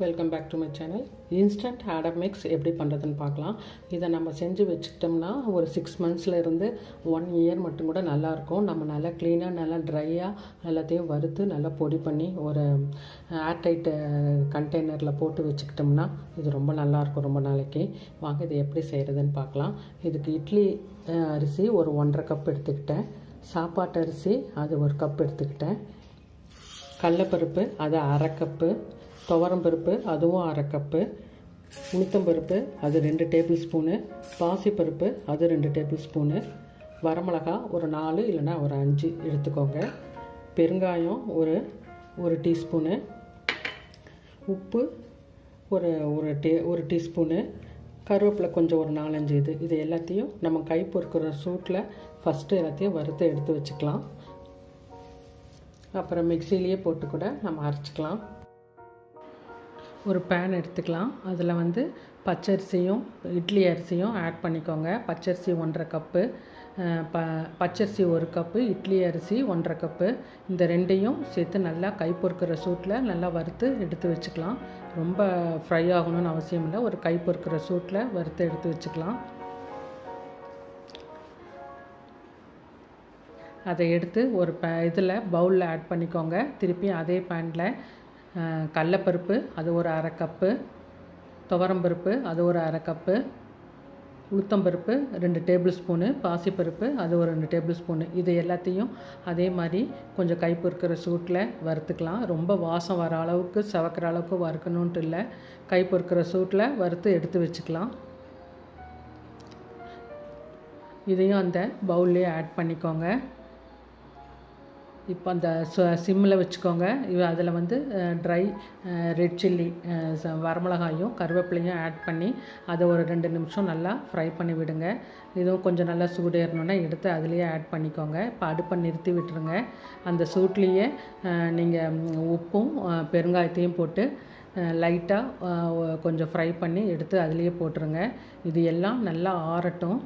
Welcome back to my channel instant ஆடப் mix எப்படி பண்ணுறதுன்னு பார்க்கலாம். இதை நம்ம செஞ்சு வச்சுக்கிட்டோம்னா ஒரு சிக்ஸ் மந்த்ஸில் இருந்து ஒன் இயர் மட்டும் கூட நல்லாயிருக்கும் நம்ம நல்லா க்ளீனாக நல்லா ட்ரையாக எல்லாத்தையும் வறுத்து நல்லா பொடி பண்ணி ஒரு ஏர்டைட்டு கண்டெய்னரில் போட்டு வச்சுக்கிட்டோம்னா இது ரொம்ப நல்லாயிருக்கும் ரொம்ப நாளைக்கு. வாங்க இது எப்படி செய்கிறதுன்னு பார்க்கலாம். இதுக்கு இட்லி அரிசி ஒரு ஒன்றரை கப் எடுத்துக்கிட்டேன். சாப்பாட்டு அரிசி அது ஒரு கப் எடுத்துக்கிட்டேன். கடலப்பருப்பு அது அரை கப்பு துவரம் பருப்பு அதுவும் அரை கப்பு. உளுத்தம்பருப்பு அது ரெண்டு டேபிள் ஸ்பூனு. பாசிப்பருப்பு அது ரெண்டு டேபிள் ஸ்பூனு. வரமிளகா ஒரு நாலு இல்லைன்னா ஒரு அஞ்சு எடுத்துக்கோங்க. பெருங்காயம் ஒரு ஒரு டீஸ்பூனு. உப்பு ஒரு ஒரு டே ஒரு டீஸ்பூனு. கருவேப்பிலை கொஞ்சம் ஒரு நாலஞ்சு இது. இது எல்லாத்தையும் நம்ம கை பொறுக்கிற சூட்டில் ஃபஸ்ட்டு எல்லாத்தையும் வறுத்து எடுத்து வச்சுக்கலாம். அப்புறம் மிக்சிலேயே போட்டு கூட நம்ம அரைச்சிக்கலாம். ஒரு பேன் எடுத்துக்கலாம். அதில் வந்து பச்சரிசியும் இட்லி அரிசியும் ஆட் பண்ணிக்கோங்க. பச்சரிசி ஒன்றரை கப்பு ப பச்சரிசி ஒரு கப்பு இட்லி அரிசி ஒன்றரை கப்பு இந்த ரெண்டையும் சேர்த்து நல்லா கை பொறுக்கிற சூட்டில் நல்லா வறுத்து எடுத்து வச்சுக்கலாம். ரொம்ப ஃப்ரை ஆகணும்னு அவசியம் இல்லை. ஒரு கை பொறுக்கிற சூட்டில் வறுத்து எடுத்து வச்சுக்கலாம். அதை எடுத்து ஒரு ப இதில் பவுலில் ஆட் பண்ணிக்கோங்க. திருப்பி அதே பேனில் கடலப்பருப்பு அது ஒரு அரை கப்பு. துவரம்பருப்பு அது ஒரு அரை கப்பு. உளுத்தம்பருப்பு ரெண்டு டேபிள் ஸ்பூனு. பாசிப்பருப்பு அது ஒரு ரெண்டு டேபிள் ஸ்பூனு. இது எல்லாத்தையும் அதே மாதிரி கொஞ்சம் கை பொறுக்கிற சூட்டில் வறுத்துக்கலாம். ரொம்ப வாசம் வர அளவுக்கு சவக்கிற அளவுக்கு வறுக்கணுன்ட்டு இல்லை. கை பொறுக்கிற சூட்டில் வறுத்து எடுத்து வச்சுக்கலாம். இதையும் அந்த பவுல்லே ஆட் பண்ணிக்கோங்க. இப்போ அந்த சிம்மில் வச்சுக்கோங்க. இது அதில் வந்து ட்ரை ரெட் சில்லி வரமிளகாயும் கருவேப்பிலையும் ஆட் பண்ணி அதை ஒரு ரெண்டு நிமிஷம் நல்லா ஃப்ரை பண்ணி விடுங்க. இதுவும் கொஞ்சம் நல்லா சூடேறணுன்னா எடுத்து அதுலேயே ஆட் பண்ணிக்கோங்க. இப்போ அடுப்பை நிறுத்தி விட்டுருங்க. அந்த சூட்லேயே நீங்கள் உப்பும் பெருங்காயத்தையும் போட்டு லைட்டாக கொஞ்சம் ஃப்ரை பண்ணி எடுத்து அதுலேயே போட்டுருங்க. இது எல்லாம் நல்லா ஆறட்டும்.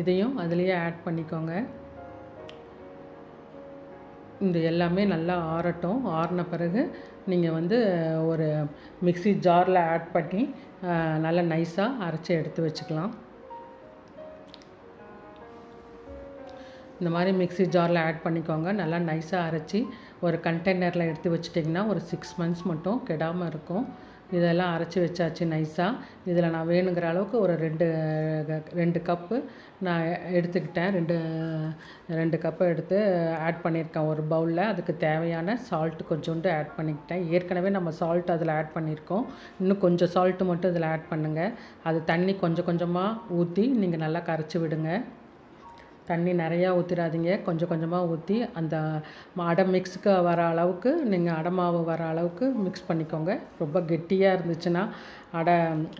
இதையும் அதுலேயே ஆட் பண்ணிக்கோங்க. இந்த எல்லாமே நல்லா ஆறட்டும். ஆறின பிறகு நீங்கள் வந்து ஒரு மிக்ஸி ஜாரில் ஆட் பண்ணி நல்லா நைஸாக அரைச்சி எடுத்து வச்சுக்கலாம். இந்த மாதிரி மிக்ஸி ஜாரில் ஆட் பண்ணிக்கோங்க. நல்லா நைஸாக அரைச்சி ஒரு கண்டெய்னரில் எடுத்து வச்சிட்டிங்கன்னா ஒரு சிக்ஸ் மந்த்ஸ் மட்டும் கெடாமல் இருக்கும். இதெல்லாம் அரைச்சி வச்சாச்சு நைஸாக இதில் நான் வேணுங்கிற அளவுக்கு ஒரு ரெண்டு ரெண்டு கப்பு நான் எடுத்துக்கிட்டேன். ரெண்டு ரெண்டு கப்பு எடுத்து ஆட் பண்ணியிருக்கேன். ஒரு பவுலில் அதுக்கு தேவையான சால்ட் கொஞ்சோண்டு ஆட் பண்ணிக்கிட்டேன். ஏற்கனவே நம்ம சால்ட் அதில் ஆட் பண்ணியிருக்கோம். இன்னும் கொஞ்சம் சால்ட்டு மட்டும் இதில் ஆட் பண்ணுங்கள் அது தண்ணி கொஞ்சம் கொஞ்சமாக ஊற்றி நீங்கள் நல்லா கரைச்சி விடுங்க. தண்ணி நிறையா ஊற்றிடாதீங்க கொஞ்சம் கொஞ்சமாக ஊற்றி அந்த அடை மிக்ஸுக்கு வர அளவுக்கு நீங்கள் அடை மாவு வர அளவுக்கு மிக்ஸ் பண்ணிக்கோங்க. ரொம்ப கெட்டியாக இருந்துச்சுன்னா அடை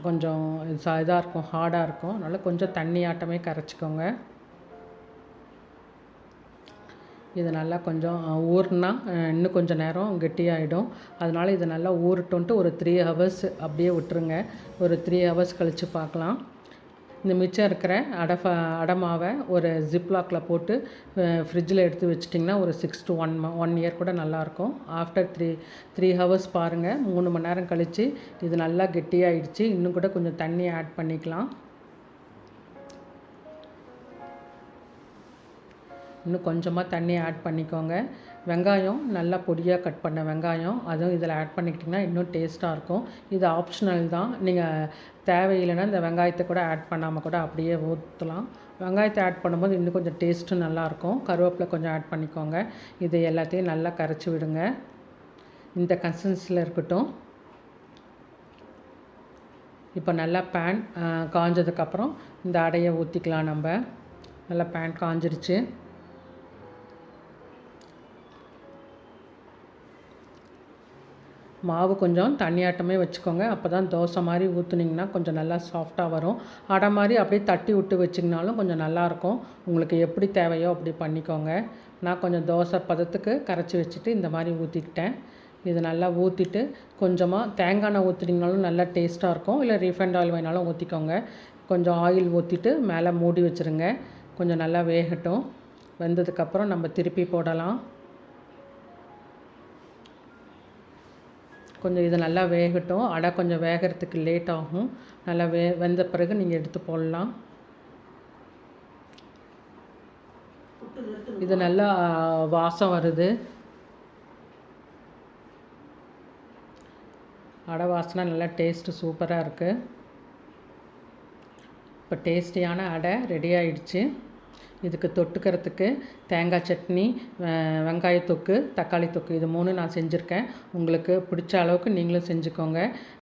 கொஞ்சம் இதாக இருக்கும் ஹார்டாக இருக்கும். அதனால் கொஞ்சம் தண்ணி ஆட்டமே கரைச்சிக்கோங்க. இது நல்லா கொஞ்சம் ஊறினா இன்னும் கொஞ்சம் நேரம் கெட்டியாகிடும் அதனால் இது நல்லா ஊறட்டும்ட்டு ஒரு த்ரீ ஹவர்ஸ் அப்படியே விட்டுருங்க. ஒரு த்ரீ ஹவர்ஸ் கழித்து பார்க்கலாம். இந்த மிச்சம் இருக்கிற அடை ஃப மாவை ஒரு ஜிப்லாக்கில் போட்டு ஃப்ரிட்ஜில் எடுத்து வச்சிட்டிங்கன்னா ஒரு six to one one year கூட நல்லாயிருக்கும். ஆஃப்டர் த்ரீ த்ரீ ஹவர்ஸ் பாருங்கள் மூணு மணி நேரம் கழித்து இது நல்லா கெட்டியாகிடுச்சு இன்னும் கூட கொஞ்சம் தண்ணி ஆட் பண்ணிக்கலாம். இன்னும் கொஞ்சமாக தண்ணி ஆட் பண்ணிக்கோங்க. வெங்காயம் நல்லா பொடியாக கட் பண்ண வெங்காயம். அதுவும் இதில் ஆட் பண்ணிக்கிட்டிங்கன்னா இன்னும் டேஸ்ட்டாக இருக்கும். இது ஆப்ஷனல் தான். நீங்கள் தேவையில்லைன்னா இந்த வெங்காயத்தை கூட ஆட் பண்ணாமல் கூட அப்படியே ஊற்றலாம் வெங்காயத்தை ஆட் பண்ணும்போது இன்னும் கொஞ்சம் டேஸ்ட்டும் நல்லாயிருக்கும் கருவேப்பிலை கொஞ்சம் ஆட் பண்ணிக்கோங்க. இது எல்லாத்தையும் நல்லா கரைச்சி விடுங்க. இந்த கன்சிஸ்டன்சியில் இருக்கட்டும். இப்போ நல்லா பேன் காஞ்சதுக்கப்புறம் இந்த அடையை ஊற்றிக்கலாம் நம்ம. நல்லா பேன் காஞ்சிருச்சு. மாவு கொஞ்சம் தண்ணியாட்டமே வச்சுக்கோங்க. அப்போ தான் தோசை மாதிரி ஊற்றுனீங்கன்னா கொஞ்சம் நல்லா சாஃப்டாக வரும். அடை மாதிரி அப்படியே தட்டி விட்டு வச்சிங்கனாலும் கொஞ்சம் நல்லாயிருக்கும் உங்களுக்கு எப்படி தேவையோ அப்படி பண்ணிக்கோங்க. நான் கொஞ்சம் தோசை பதத்துக்கு கரைச்சி வச்சுட்டு இந்த மாதிரி ஊற்றிக்கிட்டேன் இது நல்லா ஊற்றிட்டு கொஞ்சமாக தேங்காய் எண்ணெய் ஊற்றினீங்கனாலும் நல்லா டேஸ்ட்டாக இருக்கும். இல்லை ரீஃபைண்ட் ஆயில் வேணாலும் ஊற்றிக்கோங்க கொஞ்சம் ஆயில் ஊற்றிட்டு மேலே மூடி வச்சுருங்க. கொஞ்சம் நல்லா வேகட்டும். வெந்ததுக்கப்புறம் நம்ம திருப்பி போடலாம். கொஞ்சம் இது நல்லா வேகட்டும். அடை கொஞ்சம் வேகிறதுக்கு லேட் ஆகும். நல்லா வே வெந்த பிறகு நீங்கள் எடுத்து போடலாம். இது நல்லா வாசம் வருது. அடை வாசனை நல்லா டேஸ்ட்டு சூப்பராக இருக்குது இப்போ டேஸ்டியான அடை ரெடி ஆயிடுச்சு. இதுக்கு தொட்டுக்கிறதுக்கு தேங்காய் சட்னி வெங்காய தொக்கு தக்காளி தொக்கு இது மூணு நான் செஞ்சுருக்கேன். உங்களுக்கு பிடிச்ச அளவுக்கு நீங்களும் செஞ்சுக்கோங்க.